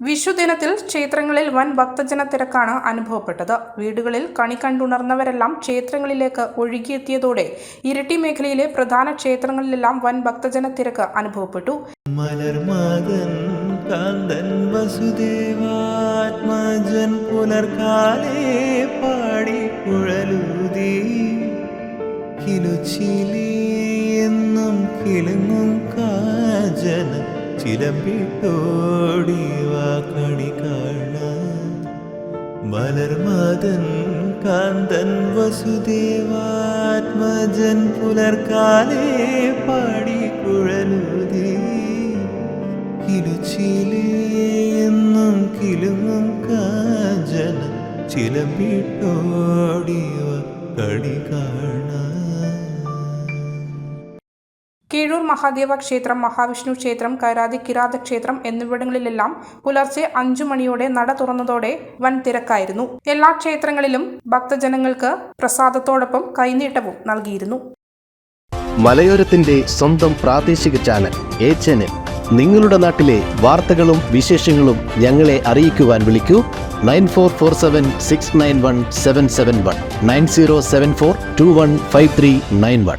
വിഷുദിനത്തിൽ ക്ഷേത്രങ്ങളിൽ വൻ ഭക്തജന തിരക്കാണ് അനുഭവപ്പെട്ടത്. വീടുകളിൽ കണി കണ്ടുണർന്നവരെല്ലാം ക്ഷേത്രങ്ങളിലേക്ക് ഒഴുകിയെത്തിയതോടെ ഇരട്ടി മേഖലയിലെ പ്രധാന ക്ഷേത്രങ്ങളിലെല്ലാം വൻ ഭക്തജന തിരക്ക് അനുഭവപ്പെട്ടു. കാന്തൻ പാടി എന്നും കാജന ചിലമ്പിട്ടോടിവ വാക്കണി കാണാൻ. മലർമാതൻ കാന്തൻ വസുദേവാത്മജൻ പുലർക്കാലേ പാടി കുഴലൂതി. കിലുച്ചിലേ എന്നും കിലുങ്ങും കാജന ചിലമ്പിട്ടോടിവ കണി കാണാൻ. കീഴൂർ മഹാദേവ ക്ഷേത്രം മഹാവിഷ്ണു ക്ഷേത്രം കൈരാതി കിരാത ക്ഷേത്രം എന്നിവിടങ്ങളിലെല്ലാം പുലർച്ചെ അഞ്ചു മണിയോടെ നട തുറന്നതോടെ വൻ തിരക്കായിരുന്നു. എല്ലാ ക്ഷേത്രങ്ങളിലും ഭക്തജനങ്ങൾക്ക് പ്രസാദത്തോടൊപ്പം കൈനീട്ടവും നൽകിയിരുന്നു. മലയോരത്തിന്റെ സ്വന്തം പ്രാദേശിക ചാനൽ എ ചാനൽ. നിങ്ങളുടെ നാട്ടിലെ വാർത്തകളും വിശേഷങ്ങളും ഞങ്ങളെ അറിയിക്കുവാൻ വിളിക്കൂ. Nine four four seven six nine one seven seven one. Nine zero seven four two one five three nine one.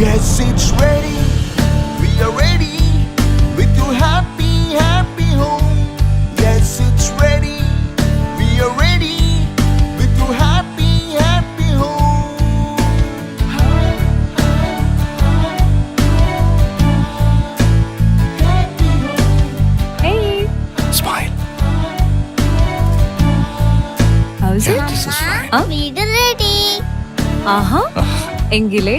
Yes, it's ready. We are ready with your happy, happy home. Yes, it's ready. We are ready with your happy, happy home. Hey, Smile. how's Yeah, it? this is fine. ആ? വീട് ready ആഹാ എങ്കിലേ